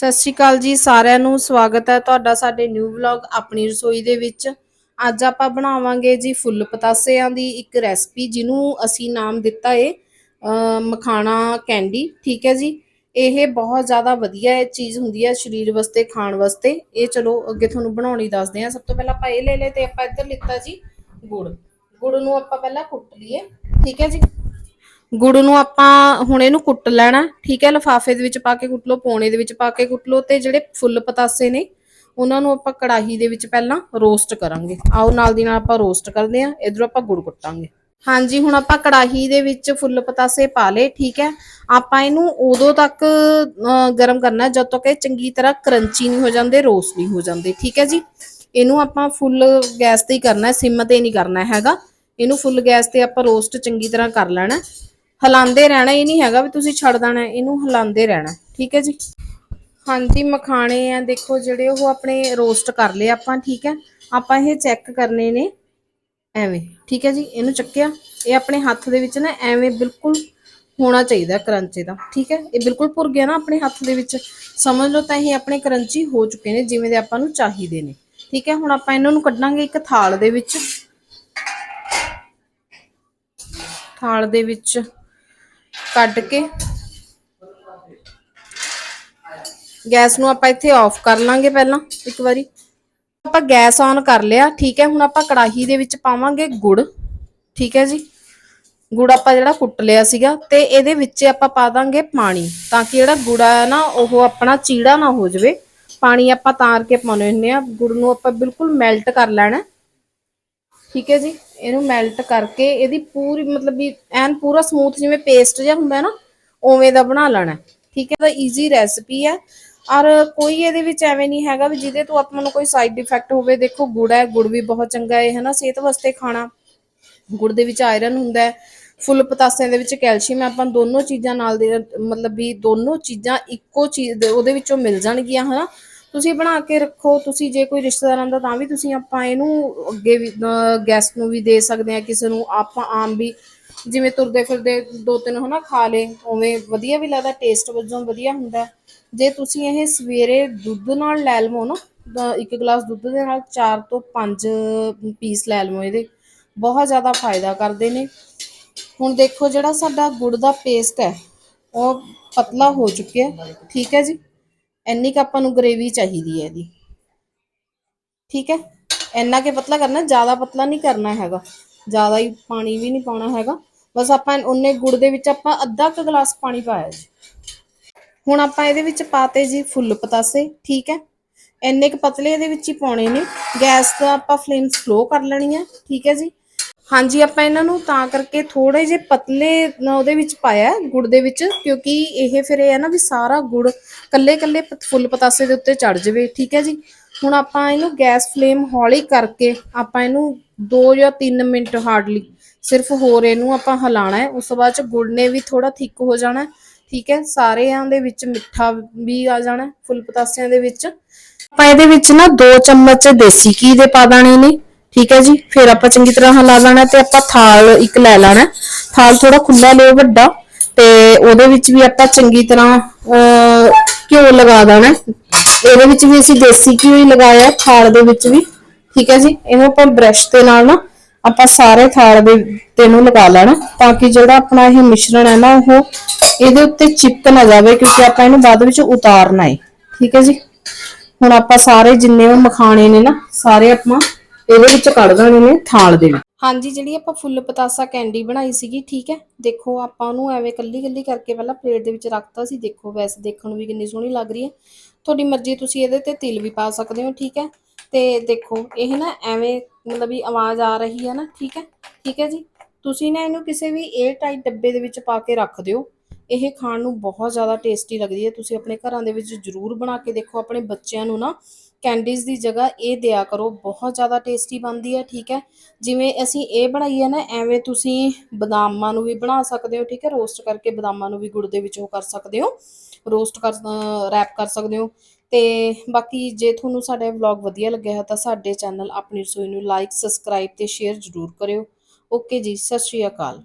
ਸਤਿ ਸ਼੍ਰੀ ਅਕਾਲ ਜੀ, ਸਾਰਿਆਂ ਨੂੰ ਸਵਾਗਤ ਹੈ ਤੁਹਾਡਾ ਸਾਡੇ ਨਿਊ ਵਲੌਗ ਆਪਣੀ ਰਸੋਈ ਦੇ ਵਿੱਚ। ਅੱਜ ਆਪਾਂ ਬਣਾਵਾਂਗੇ ਜੀ ਫੁੱਲ ਪਤਾਸਿਆਂ ਦੀ ਇੱਕ ਰੈਸਪੀ ਜਿਹਨੂੰ ਅਸੀਂ ਨਾਮ ਦਿੱਤਾ ਏ ਮਖਾਣਾ ਕੈਂਡੀ ਠੀਕ ਹੈ ਜੀ? ਇਹ ਬਹੁਤ ਜ਼ਿਆਦਾ ਵਧੀਆ ਇਹ ਚੀਜ਼ ਹੁੰਦੀ ਹੈ ਸਰੀਰ ਵਾਸਤੇ, ਖਾਣ ਵਾਸਤੇ। ਇਹ ਚਲੋ ਅੱਗੇ ਤੁਹਾਨੂੰ ਬਣਾਉਣੀ ਦੱਸਦੇ ਹਾਂ। ਸਭ ਤੋਂ ਪਹਿਲਾਂ ਆਪਾਂ ਇਹ ਲੈ ਲਏ ਤੇ ਆਪਾਂ ਇੱਧਰ ਲਿੱਤਾ ਜੀ ਗੁੜ। ਗੁੜ ਨੂੰ ਆਪਾਂ ਪਹਿਲਾਂ ਕੁੱਟ ਲਈਏ, ਠੀਕ ਹੈ ਜੀ? ਗੁੜ ਨੂੰ ਆਪਾਂ ਹੁਣ ਇਹਨੂੰ ਕੁੱਟ ਲੈਣਾ, ਠੀਕ ਹੈ, ਲਫਾਫੇ ਦੇ ਵਿੱਚ ਪਾ ਕੇ ਕੁੱਟ ਲਓ, ਪੌਣੇ ਦੇ ਵਿੱਚ ਪਾ ਕੇ ਕੁੱਟ ਲਓ ਤੇ ਜਿਹੜੇ ਫੁੱਲ ਪਤਾਸੇ ਨੇ, ਉਹਨਾਂ ਨੂੰ ਆਪਾਂ ਕੜਾਹੀ ਦੇ ਵਿੱਚ ਪਹਿਲਾਂ ਰੋਸਟ ਕਰਾਂਗੇ। ਆਓ ਨਾਲ ਦੀ ਨਾਲ ਆਪਾਂ ਰੋਸਟ ਕਰਦੇ ਆਂ ਇਧਰੋਂ ਆਪਾਂ ਗੁੜ ਕੁੱਟਾਂਗੇ। ਹਾਂਜੀ, ਹੁਣ ਆਪਾਂ ਕੜਾਹੀ ਦੇ ਵਿੱਚ ਫੁੱਲ ਪਤਾਸੇ ਪਾ ਲਏ, ਠੀਕ ਹੈ। ਆਪਾਂ ਇਹਨੂੰ ਉਦੋਂ ਤੱਕ ਗਰਮ ਕਰਨਾ, ਜਦ ਤੱਕ ਇਹ ਚੰਗੀ ਤਰ੍ਹਾਂ ਕਰੰਚੀ ਨਹੀਂ ਹੋ ਜਾਂਦੇ ਰੋਸਟ ਨਹੀਂ ਹੋ ਜਾਂਦੇ, ਠੀਕ ਹੈ ਜੀ। ਇਹਨੂੰ ਆਪਾਂ ਫੁੱਲ ਗੈਸ ਤੇ ਹੀ ਕਰਨਾ ਹੈ ਸਿਮ ਤੇ ਨਹੀਂ ਕਰਨਾ ਹੈਗਾ। ਇਹਨੂੰ ਫੁੱਲ ਗੈਸ ਤੇ ਆਪਾਂ ਰੋਸਟ ਚੰਗੀ ਤਰ੍ਹਾਂ ਕਰ ਲੈਣਾ। ਹਿਲਾਉਂਦੇ ਰਹਿਣਾ, ਇਹ ਨਹੀਂ ਹੈਗਾ ਵੀ ਤੁਸੀਂ ਛੱਡ ਦੇਣਾ, ਇਹਨੂੰ ਹਿਲਾਉਂਦੇ ਰਹਿਣਾ, ਠੀਕ ਹੈ ਜੀ? ਹਾਂਜੀ, ਮਖਾਣੇ ਆ, ਦੇਖੋ ਜਿਹੜੇ ਉਹ ਆਪਣੇ ਰੋਸਟ ਕਰ ਲਏ ਆਪਾਂ, ਠੀਕ ਹੈ? ਆਪਾਂ ਇਹ ਚੈੱਕ ਕਰਨੇ ਨੇ, ਐਵੇਂ, ਠੀਕ ਹੈ ਜੀ? ਇਹਨੂੰ ਚੱਕਿਆ, ਇਹ ਆਪਣੇ ਹੱਥ ਦੇ ਵਿੱਚ ਨਾ ਐਵੇਂ ਬਿਲਕੁਲ ਹੋਣਾ ਚਾਹੀਦਾ ਕਰੰਚੇ ਦਾ, ਠੀਕ ਹੈ? ਇਹ ਬਿਲਕੁਲ ਭੁਰ ਗਿਆ ਨਾ ਆਪਣੇ ਹੱਥ ਦੇ ਵਿੱਚ, ਸਮਝ ਲਓ ਤਾਂ ਇਹ ਆਪਣੇ ਕਰੰਚੀ ਹੋ ਚੁੱਕੇ ਨੇ, ਜਿਵੇਂ ਦੇ ਆਪਾਂ ਨੂੰ ਚਾਹੀਦੇ ਨੇ, ਠੀਕ ਹੈ? ਹੁਣ ਆਪਾਂ ਇਹਨਾਂ ਨੂੰ ਕੱਢਾਂਗੇ ਇੱਕ ਥਾਲ ਦੇ ਵਿੱਚ, ਥਾਲ ਦੇ ਵਿੱਚ ਕੱਢ ਕੇ। ਗੈਸ ਨੂੰ ਆਪਾਂ ਇੱਥੇ ਆਫ ਕਰ ਲਾਂਗੇ ਪਹਿਲਾਂ, ਇੱਕ ਵਾਰੀ। ਆਪਾਂ ਗੈਸ ਔਨ ਕਰ ਲਿਆ, ਠੀਕ ਹੈ, ਹੁਣ ਆਪਾਂ ਕੜਾਹੀ ਦੇ ਵਿੱਚ ਪਾਵਾਂਗੇ ਗੁੜ, ਠੀਕ ਹੈ ਜੀ। ਗੁੜ ਆਪਾਂ ਜਿਹੜਾ ਕੁੱਟ ਲਿਆ ਸੀਗਾ ਤੇ ਇਹਦੇ ਵਿੱਚ ਆਪਾਂ ਪਾ ਦਾਂਗੇ ਪਾਣੀ, ਤਾਂ ਕਿ ਜਿਹੜਾ ਗੁੜ ਆ ਨਾ, ਉਹ ਆਪਣਾ ਚੀੜਾ ਨਾ ਹੋ ਜਾਵੇ। ਪਾਣੀ ਆਪਾਂ ਤਾਰ ਕੇ ਪਾਉਣੇ ਹੁੰਦੇ ਆ ਗੁੜ ਨੂੰ ਆਪਾਂ ਬਿਲਕੁਲ ਮੈਲਟ ਕਰ ਲੈਣਾ ਠੀਕ ਹੈ ਜੀ, ਇਹਨੂੰ ਮੈਲਟ ਕਰਕੇ ਇਹਦੀ ਪੂਰੀ ਮਤਲਬ ਵੀ ਐਨ ਪੂਰਾ ਸਮੂਥ ਜਿਵੇਂ ਪੇਸਟ ਜਿਹਾ ਹੁੰਦਾ ਹੈ ਨਾ, ਉਵੇਂ ਦਾ ਬਣਾ ਲੈਣਾ ਠੀਕ ਹੈ ਤਾਂ ਈਜ਼ੀ ਰੈਸਪੀ ਹੈ। ਔਰ ਕੋਈ ਇਹਦੇ ਵਿੱਚ ਐਵੇਂ ਨਹੀਂ ਹੈਗਾ ਵੀ ਜਿਹਦੇ ਤੋਂ ਆਪਾਂ ਨੂੰ ਕੋਈ ਸਾਈਡ ਇਫੈਕਟ ਹੋਵੇ, ਦੇਖੋ ਗੁੜ ਹੈ, ਗੁੜ ਵੀ ਬਹੁਤ ਚੰਗਾ ਹੈ, ਹਨਾ, ਸਿਹਤ ਵਾਸਤੇ ਖਾਣਾ। ਗੁੜ ਦੇ ਵਿੱਚ ਆਇਰਨ ਹੁੰਦਾ ਹੈ, ਫੁੱਲ ਪਤਾਸਿਆਂ ਦੇ ਵਿੱਚ ਕੈਲਸ਼ੀਅਮ ਆਪਾਂ ਨੂੰ ਦੋਨੋਂ ਚੀਜ਼ਾਂ ਨਾਲ ਦੇ, ਮਤਲਬ ਵੀ ਦੋਨੋਂ ਚੀਜ਼ਾਂ ਇੱਕੋ ਚੀਜ਼ ਉਹਦੇ ਵਿੱਚੋਂ ਮਿਲ ਜਾਣਗੀਆਂ, ਹਨਾ। ਤੁਸੀਂ ਬਣਾ ਕੇ ਰੱਖੋ, ਤੁਸੀਂ ਜੇ ਕੋਈ ਰਿਸ਼ਤੇਦਾਰਾਂ ਦਾ ਤਾਂ ਵੀ ਤੁਸੀਂ ਆਪਾਂ ਇਹਨੂੰ ਅੱਗੇ ਵੀ ਗੈਸਟ ਨੂੰ ਵੀ ਦੇ ਸਕਦੇ ਆ ਕਿਸੇ ਨੂੰ ਆਪਾਂ ਆਮ ਵੀ ਜਿਵੇਂ ਤੁਰਦੇ ਫਿਰਦੇ ਦੋ ਤਿੰਨ ਹਨਾ ਖਾ ਲੇ ਉਵੇਂ ਵਧੀਆ ਵੀ ਲੱਗਦਾ ਟੇਸਟ ਵਜੋਂ ਵਧੀਆ ਹੁੰਦਾ। ਜੇ ਤੁਸੀਂ ਇਹ ਸਵੇਰੇ ਦੁੱਧ ਨਾਲ ਲੈ ਲਵੋ ਨਾ ਇੱਕ ਗਲਾਸ ਦੁੱਧ ਦੇ ਨਾਲ 4 ਤੋਂ 5 ਪੀਸ ਲੈ ਲਵੋ ਇਹਦੇ, ਬਹੁਤ ਜ਼ਿਆਦਾ ਫਾਇਦਾ ਕਰਦੇ ਨੇ। ਹੁਣ ਦੇਖੋ ਜਿਹੜਾ ਸਾਡਾ ਗੁੜ ਦਾ ਪੇਸਟ ਹੈ, ਉਹ ਪਤਲਾ ਹੋ ਚੁੱਕਿਆ, ਠੀਕ ਹੈ ਜੀ? ਇੰਨੀ ਕੁ ਆਪਾਂ ਨੂੰ ਗ੍ਰੇਵੀ ਚਾਹੀਦੀ ਹੈ ਇਹਦੀ। ਠੀਕ ਹੈ? ਇੰਨਾ ਕਿ ਪਤਲਾ ਕਰਨਾ, ਜ਼ਿਆਦਾ ਪਤਲਾ ਨਹੀਂ ਕਰਨਾ ਹੈਗਾ। ਜ਼ਿਆਦਾ ਹੀ ਪਾਣੀ ਵੀ ਨਹੀਂ ਪਾਉਣਾ ਹੈਗਾ। ਬਸ ਆਪਾਂ ਉਹਨੇ ਗੁੜ ਦੇ ਵਿੱਚ ਆਪਾਂ ਅੱਧਾ ਕੁ ਗਲਾਸ ਪਾਣੀ ਪਾਇਆ ਜੀ। ਹੁਣ ਆਪਾਂ ਇਹਦੇ ਵਿੱਚ ਪਾਤੇ ਜੀ ਫੁੱਲ ਪਤਾਸੇ, ਠੀਕ ਹੈ? ਇੰਨੇ ਕੁ ਪਤਲੇ ਇਹਦੇ ਵਿੱਚ ਹੀ ਪਾਉਣੇ ਨੇ। ਗੈਸ ਦਾ ਆਪਾਂ ਫਲੇਮ ਸਲੋ ਕਰ ਲੈਣੀ ਹੈ, ਠੀਕ ਹੈ ਜੀ? ਹਾਂਜੀ, ਆਪਾਂ ਇਹਨਾਂ ਨੂੰ ਤਾਂ ਕਰਕੇ ਥੋੜੇ ਜਿਹੇ ਪਤਲੇ ਉਹਦੇ ਵਿੱਚ ਪਾਇਆ ਗੁੜ ਦੇ ਵਿੱਚ, ਕਿਉਂਕਿ ਇਹ ਫਿਰ ਇਹ ਹੈ ਨਾ ਵੀ ਸਾਰਾ ਗੁੜ ਕੱਲੇ ਕੱਲੇ ਫੁੱਲ ਪਤਾਸੇ ਦੇ ਉੱਤੇ ਚੜ ਜਾਵੇ, ਠੀਕ ਹੈ ਜੀ? ਹੁਣ ਆਪਾਂ ਇਹਨੂੰ ਗੈਸ ਫਲੇਮ ਹੌਲੀ ਕਰਕੇ ਆਪਾਂ ਇਹਨੂੰ 2 ਜਾਂ 3 ਮਿੰਟ ਹਾਰਡਲੀ ਸਿਰਫ ਹੋਰ ਇਹਨੂੰ ਆਪਾਂ ਹਿਲਾਣਾ ਹੈ, ਉਸ ਤੋਂ ਬਾਅਦ ਚ ਗੁੜ ਨੇ ਵੀ ਥੋੜਾ ਥਿੱਕ ਹੋ ਜਾਣਾ ਠੀਕ ਹੈ? ਸਾਰਿਆਂ ਦੇ ਵਿੱਚ ਮਿੱਠਾ ਵੀ ਆ ਜਾਣਾ ਫੁੱਲ ਪਤਾਸਿਆਂ ਦੇ ਵਿੱਚ। ਆਪਾਂ ਇਹਦੇ ਵਿੱਚ ਨਾ 2 ਚਮਚ ਦੇਸੀ ਘੀ ਦੇ ਪਾ ਦੇਣੇ ਨੇ ਠੀਕ ਹੈ ਜੀ, ਫਿਰ ਆਪਾਂ ਚੰਗੀ ਤਰ੍ਹਾਂ ਹਿਲਾ ਲੈਣਾ ਤੇ ਆਪਾਂ ਥਾਲ ਇੱਕ ਲੈ ਲੈਣਾ। ਥਾਲ ਥੋੜਾ ਖੁੱਲਾ ਲਿਓ ਵੱਡਾ, ਤੇ ਉਹਦੇ ਵਿੱਚ ਵੀ ਆਪਾਂ ਚੰਗੀ ਤਰ੍ਹਾਂ ਘਿਓ ਲਗਾ ਦੇਣਾ। ਇਹਦੇ ਵਿੱਚ ਵੀ ਅਸੀਂ ਦੇਸੀ ਘਿਓ ਹੀ ਲਗਾਇਆ, ਥਾਲ ਦੇ ਵਿੱਚ ਵੀ। ਠੀਕ ਹੈ ਜੀ, ਇਹਨੂੰ ਆਪਾਂ ਬ੍ਰਸ਼ ਦੇ ਨਾਲ ਨਾ ਆਪਾਂ ਸਾਰੇ ਥਾਲ ਦੇ ਤੇ ਨੂੰ ਲਗਾ ਲੈਣਾ, ਤਾਂ ਕਿ ਜਿਹੜਾ ਆਪਣਾ ਇਹ ਮਿਸ਼ਰਣ ਹੈ ਨਾ, ਉਹ ਇਹਦੇ ਉੱਤੇ ਚਿਪਕ ਨਾ ਜਾਵੇ, ਕਿਉਂਕਿ ਆਪਾਂ ਇਹਨੂੰ ਬਾਅਦ ਵਿੱਚ ਉਤਾਰਨਾ ਹੈ। ਠੀਕ ਹੈ ਜੀ, ਹੁਣ ਆਪਾਂ ਸਾਰੇ ਜਿੰਨੇ ਉਹ ਮਖਾਣੇ ਨੇ ਨਾ, ਸਾਰੇ ਆਪਾਂ ਇਹਦੇ ਵਿੱਚ ਕੱਢ ਦੇਣੇ ਨੇ ਥਾਲ ਦੇ ਵਿੱਚ। ਹਾਂਜੀ, ਜਿਹੜੀ ਆਪਾਂ ਫੁੱਲ ਪਤਾਸਾ ਕੈਂਡੀ ਬਣਾਈ ਸੀਗੀ, ਠੀਕ ਹੈ? ਦੇਖੋ, ਆਪਾਂ ਉਹਨੂੰ ਐਵੇਂ ਕੱਲੀ ਕੱਲੀ ਕਰਕੇ ਪਹਿਲਾਂ ਪਲੇਟ ਦੇ ਵਿੱਚ ਰੱਖਤਾ ਸੀ। ਦੇਖੋ, ਵੈਸੇ ਦੇਖਣ ਨੂੰ ਵੀ ਕਿੰਨੀ ਸੋਹਣੀ ਲੱਗ ਰਹੀ ਹੈ। ਤੁਹਾਡੀ ਮਰਜ਼ੀ, ਤੁਸੀਂ ਇਹਦੇ ਤੇ ਤਿਲ ਵੀ ਪਾ ਸਕਦੇ ਹੋ, ਠੀਕ ਹੈ? ਤੇ ਦੇਖੋ, ਇਹ ਨਾ ਐਵੇਂ ਮਤਲਬ ਵੀ ਆਵਾਜ਼ ਆ ਰਹੀ ਹੈ ਨਾ, ਠੀਕ ਹੈ? ਠੀਕ ਹੈ ਜੀ? ਤੁਸੀਂ ਨਾ ਇਹਨੂੰ ਕਿਸੇ ਵੀ 에ਅਰ ਟਾਈਟ ਡੱਬੇ ਦੇ ਵਿੱਚ ਪਾ ਕੇ ਰੱਖ ਦਿਓ। ਇਹ ਖਾਣ ਨੂੰ ਬਹੁਤ ਜ਼ਿਆਦਾ ਟੇਸਟੀ ਲੱਗਦੀ ਹੈ। ਤੁਸੀਂ ਆਪਣੇ ਘਰਾਂ ਦੇ ਵਿੱਚ ਜ਼ਰੂਰ ਬਣਾ ਕੇ ਦੇਖੋ। ਆਪਣੇ ਬੱਚਿਆਂ ਨੂੰ ਨਾ ਕੈਂਡੀਜ਼ ਦੀ ਜਗ੍ਹਾ ਇਹ ਦਿਆ ਕਰੋ, ਬਹੁਤ ਜ਼ਿਆਦਾ ਟੇਸਟੀ ਬਣਦੀ ਹੈ, ਠੀਕ ਹੈ। ਜਿਵੇਂ ਅਸੀਂ ਇਹ ਬਣਾਈ ਹੈ ਨਾ, ਐਵੇਂ ਤੁਸੀਂ ਬਦਾਮਾਂ ਨੂੰ ਵੀ ਬਣਾ ਸਕਦੇ ਹੋ, ਠੀਕ ਹੈ। ਰੋਸਟ ਕਰਕੇ ਬਦਾਮਾਂ ਨੂੰ ਵੀ ਗੁੜ ਦੇ ਵਿੱਚ ਉਹ ਕਰ ਸਕਦੇ ਹੋ। ਰੋਸਟ ਕਰ ਰੈਪ ਕਰ ਸਕਦੇ ਹੋ। ਤੇ ਬਾਕੀ ਜੇ ਤੁਹਾਨੂੰ ਸਾਡਾ ਵਲੌਗ ਵਧੀਆ ਲੱਗਿਆ ਹੈ, ਤਾਂ ਸਾਡੇ ਚੈਨਲ ਆਪਣੀ ਰਸੋਈ ਨੂੰ ਲਾਈਕ ਸਬਸਕ੍ਰਾਈਬ ਤੇ ਸ਼ੇਅਰ ਜ਼ਰੂਰ ਕਰਿਓ। ਓਕੇ ਜੀ, ਸਤਿ ਸ਼੍ਰੀ ਅਕਾਲ।